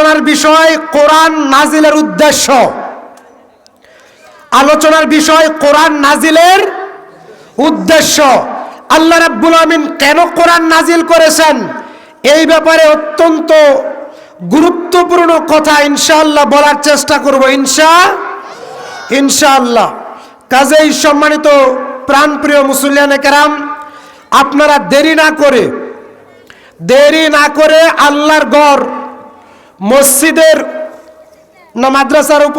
আলোচনার বিষয় কোরআন নাজিলের উদ্দেশ্য। আলোচনার বিষয় কোরআন নাজিলের উদ্দেশ্য। আল্লাহ রাব্বুল আমিন কেন কোরআন নাজিল করেছেন? এই ব্যাপারে অত্যন্ত গুরুত্বপূর্ণ কথা ইনশাআল্লাহ বলার চেষ্টা করব ইনশা ইনশাআল্লাহ। কাজেই সম্মানিত প্রাণপ্রিয় মুসলিয়ানে কেরাম, আপনারা দেরি না করে, দেরি না করে আল্লাহর গড় মসজিদের না মাদ্রাসার উপ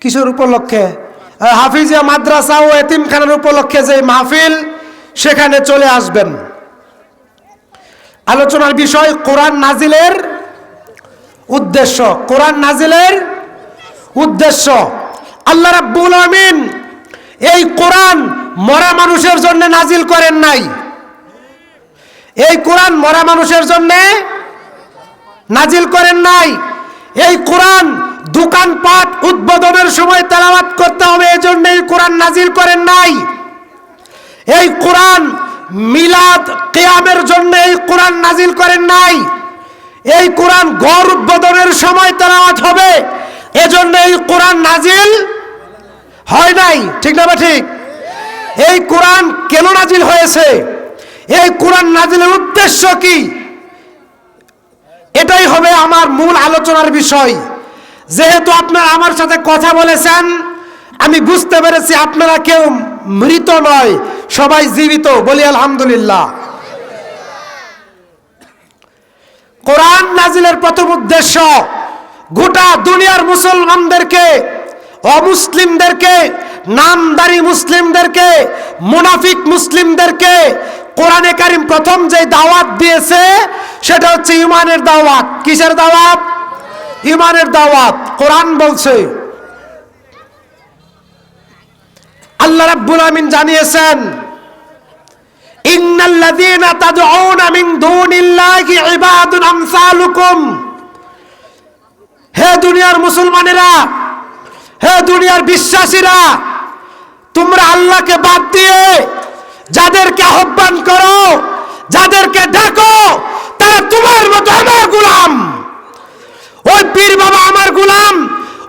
কিশোর উপলক্ষে? হাফিজিয়া মাদ্রাসা ও এতিমখানার উপলক্ষে যে মাহফিল, সেখানে চলে আসবেন। আলোচনার বিষয় কোরআন নাজিলের উদ্দেশ্য। কোরআন নাজিলের উদ্দেশ্য। আল্লাহ রাব্বুল আমিন এই কোরআন মরা মানুষের জন্য নাজিল করেন নাই। এই কোরআন মরা মানুষের জন্য নাজিল করেন নাই। এই কোরআন দোকানপাট উদ্বোধনের সময় তেলাওয়াত করতে হবে এই জন্য এই কোরআন নাজিল করেন নাই। এই কোরআন মিলাদ কেয়ামের জন্য এই কোরআন নাজিল করেন নাই। এই কোরআন গড় উদ্বোধনের সময় তেলাওয়াত হবে, এজন্য এই কোরআন নাজিল হয় নাই। ঠিক না ঠিক? এই কোরআন কেন নাজিল হয়েছে? এই কোরআন নাজিলের উদ্দেশ্য কি? এটাই হবে আমার মূল আলোচনার বিষয়। যেহেতু আপনারা আমার সাথে কথা বলেছেন, আমি বুঝতে পেরেছি আপনারা কেউ মৃত নয়, সবাই জীবিত বলি আলহামদুলিল্লাহ। কোরআন নাজিলের প্রথম উদ্দেশ্য, গোটা দুনিয়ার মুসলমানদেরকে, অমুসলিমদেরকে, নামদারি মুসলিমদেরকে, মুনাফিক মুসলিমদেরকে কোরআনে কারিম প্রথম যে দাওয়াত দিয়েছে, সেটা হচ্ছে ইমানের দাওয়াত। কিসের দাওয়াত? ইমানের দাওয়াত। কোরআন বলছে, আল্লাহ রাব্বুল আমিন জানিয়েছেন, ইন্নাল্লাযীনা তাদউনা মিন দুনিল্লাহি ইবাদুন আমসালুকুম। হে দুনিয়ার মুসলমানেরা, হে দুনিয়ার বিশ্বাসীরা, তোমরা আল্লাহকে বাদ দিয়ে যাদেরকে আহ্বান করো, যাদেরকে ডাকো, তারা তোমার মতো আমার গুলাম। ওই পীর বাবা আমার গোলাম,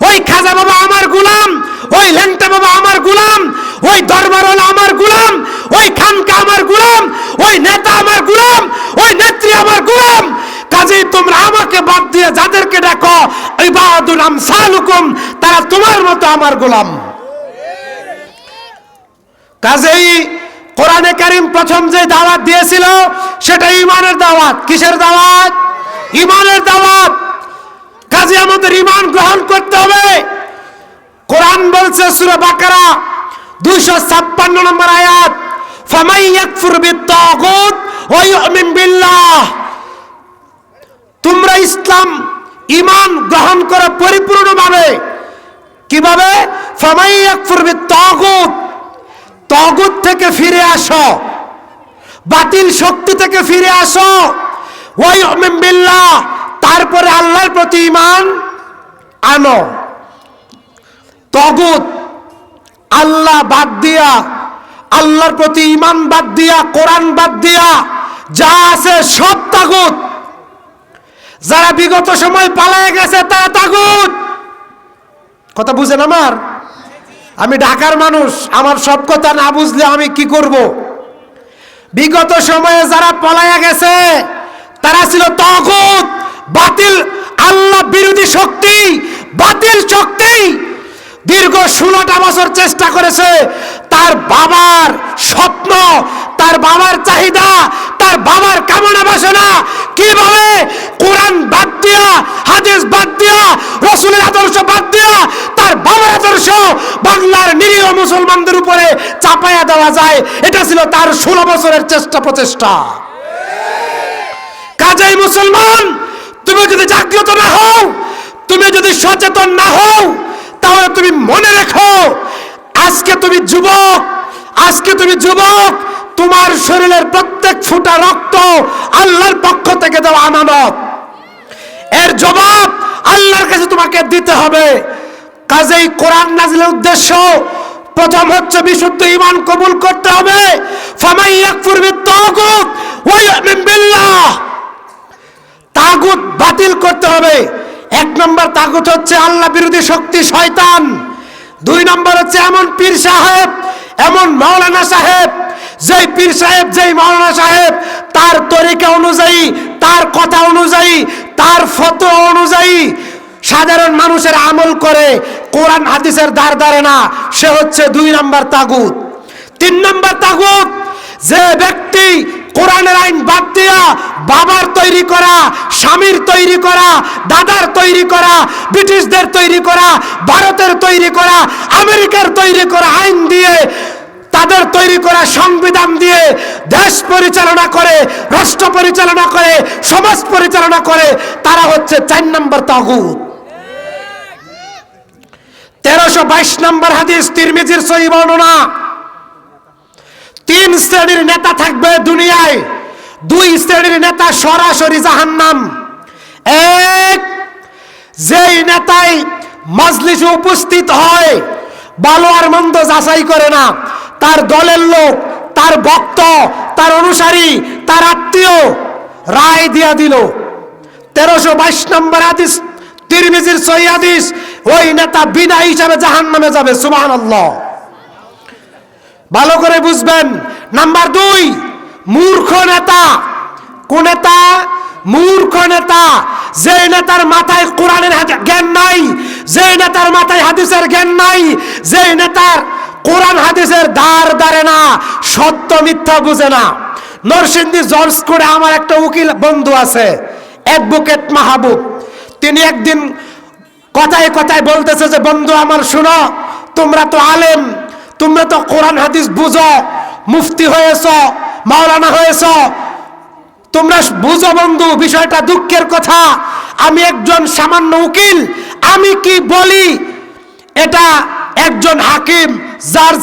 ওই খাজা বাবা আমার গোলাম, ওই ল্যাংটা বাবা আমার গোলাম, ওই দরবারওয়ালা আমার গোলাম, ওই খানকা আমার গুলাম, ওই নেতা আমার গুলাম, ওই নেত্রী আমার গুলাম। কাজেই তোমরা আমাকে বাদ দিয়ে যাদেরকে ডাকো, ইবাদুল আমসালুকুম, তারা তোমার মতো আমার গোলাম। কাজেই কোরআনে কারিম প্রথম যে দাওয়াত দিয়েছিল, সেটা ইমানের দাওয়াত। কিসের দাওয়াত? ইমানের দাওয়াত। কাজে আমাদের ইমান গ্রহণ করতে হবে। কোরআন বলছে সূরা বাকারা 256 নম্বর আয়াত ফামাই ইয়াকফুর বিত্তাগুত ওয়া বিল্লাহ। তোমরা ইসলাম ইমান গ্রহণ করো পরিপূর্ণভাবে। কীভাবে? ফামাই ইয়াকফুর বিত্তাগুত তগুত থেকে ফিরে আসো। বাতিল শক্তি থেকে ফিরে আসো। ওই তারপরে আল্লাহর প্রতি ইমান আনো। তগুত, আল্লাহ বাদ দিয়া, আল্লাহর প্রতি ইমান বাদ দিয়া, কোরআন বাদ দিয়া, যা আছে সব তাগুত। যারা বিগত সময় পালায় গেছে, তারা তাগুত। কথা বুঝেন আমার? আমি ঢাকার মানুষ, আমার সব কথা না বুঝলে আমি কি করব? বিগত সময়ে যারা পলায়া গেছে, তারা ছিল তগুত বাতিল, আল্লাহ বিরোধী শক্তি, বাতিল শক্তি। দীর্ঘ ষোলোটা বছর চেষ্টা করেছে, তার বাবার স্বপ্ন, তার বাবার চাহিদা, তার বাবার কামনা বাসনা, কীভাবে কোরআন বাদ দিয়া, হাদিস বাদ দিয়া, রসুলের আদর্শ বাদ দিয়া, তার বাবার আদর্শ বাংলার নিরীহ মুসলমানদের উপরে চাপাইয়া দেওয়া যায়, এটা ছিল তার ষোলো বছরের চেষ্টা প্রচেষ্টা। কাজেই মুসলমান, তুমি যদি জাগ্রত না হও, তুমি যদি সচেতন না হও, তাহলে তুমি মনে রেখো, আজকে তুমি যুবক, আজকে তুমি যুবক, তোমার শরীরের প্রত্যেক ফুটা রক্ত আল্লাহর পক্ষ থেকে দেওয়া আমানত। এর জবাব আল্লাহর কাছে তোমাকে দিতে হবে। কাজেই কোরআন নাজিলের উদ্দেশ্য প্রথম হচ্ছে বিশুদ্ধ ইমান কবুল করতে হবে। তাগুত বাতিল করতে হবে। এক নম্বর তাগুত হচ্ছে আল্লাহ বিরোধী শক্তি শয়তান। দুই নম্বর হচ্ছে এমন পীর সাহেব, এমন মাওলানা সাহেব, যেই পীর সাহেব, যেই মাওলানা সাহেব, তার তরিকা অনুযায়ী, তার কথা অনুযায়ী, তার ফটো অনুযায়ী সাধারণ মানুষের আমল করে কোরআন হাদিসের দ্বার দাঁড়ে না, সে হচ্ছে দুই নম্বর তাগুত। তিন নম্বর তাগুত, যে ব্যক্তি কোরআনের আইন বাদ দিয়া বাবার তৈরি করা, স্বামীর তৈরি করা, দাদার তৈরি করা, ব্রিটিশদের তৈরি করা, ভারতের তৈরি করা, আমেরিকার তৈরি করা আইন দিয়ে, তাদের তৈরি করা সংবিধান দিয়ে দেশ পরিচালনা করে, রাষ্ট্র পরিচালনা করে, সমাজ পরিচালনা করে, তারা হচ্ছে চার নম্বর তাগুত। তেরোশো নম্বর হাদিস, তিরমিজির সহি বর্ণনা। তিন শ্রেণির নেতা থাকবে দুনিয়ায়। দুই শ্রেণির নেতা সরাসরি জাহান্নাম। এক, যেই উপস্থিত হয়, ভালো আর মন্দ যাচাই করে না। তার দলের লোক, তার ভক্ত, তার অনুসারী, তার আত্মীয় রায় দিয়া দিল। তেরোশো বাইশ নম্বর আদিস তিরমিজির সহি হাদিস ওই নেতা বিনা হিসাবে জাহান নামে যাবে সুবাহ ভালো করে বুঝবেন। নাম্বার দুই, মূর্খ নেতা। কোন নেতা? মূর্খ নেতা। যে নেতার মাথায় কোরআনের জ্ঞান নাই, যে নেতার মাথায় হাদিসের জ্ঞান নাই, যে নেতার কোরআন হাদিসের দ্বার দাঁড়ে না, সত্য মিথ্যা বুঝে না। নরসিংদী জর্জ করে আমার একটা উকিল বন্ধু আছে, অ্যাডভোকেট মাহবুব। তিনি একদিন কথায় কথায় বলতেছে যে, বন্ধু আমার, শুনো, তোমরা তো আলেম, তোমরা তো কোরআন, হাদিস বুঝো, মুফতি হয়েছ, মাওলানা হয়েছ, তোমরা বুঝো বন্ধু, বিষয়টা দুঃখের কথা। আমি একজন সামান্য উকিল, আমি কি বলি? এটা একজন হাকিম জাজ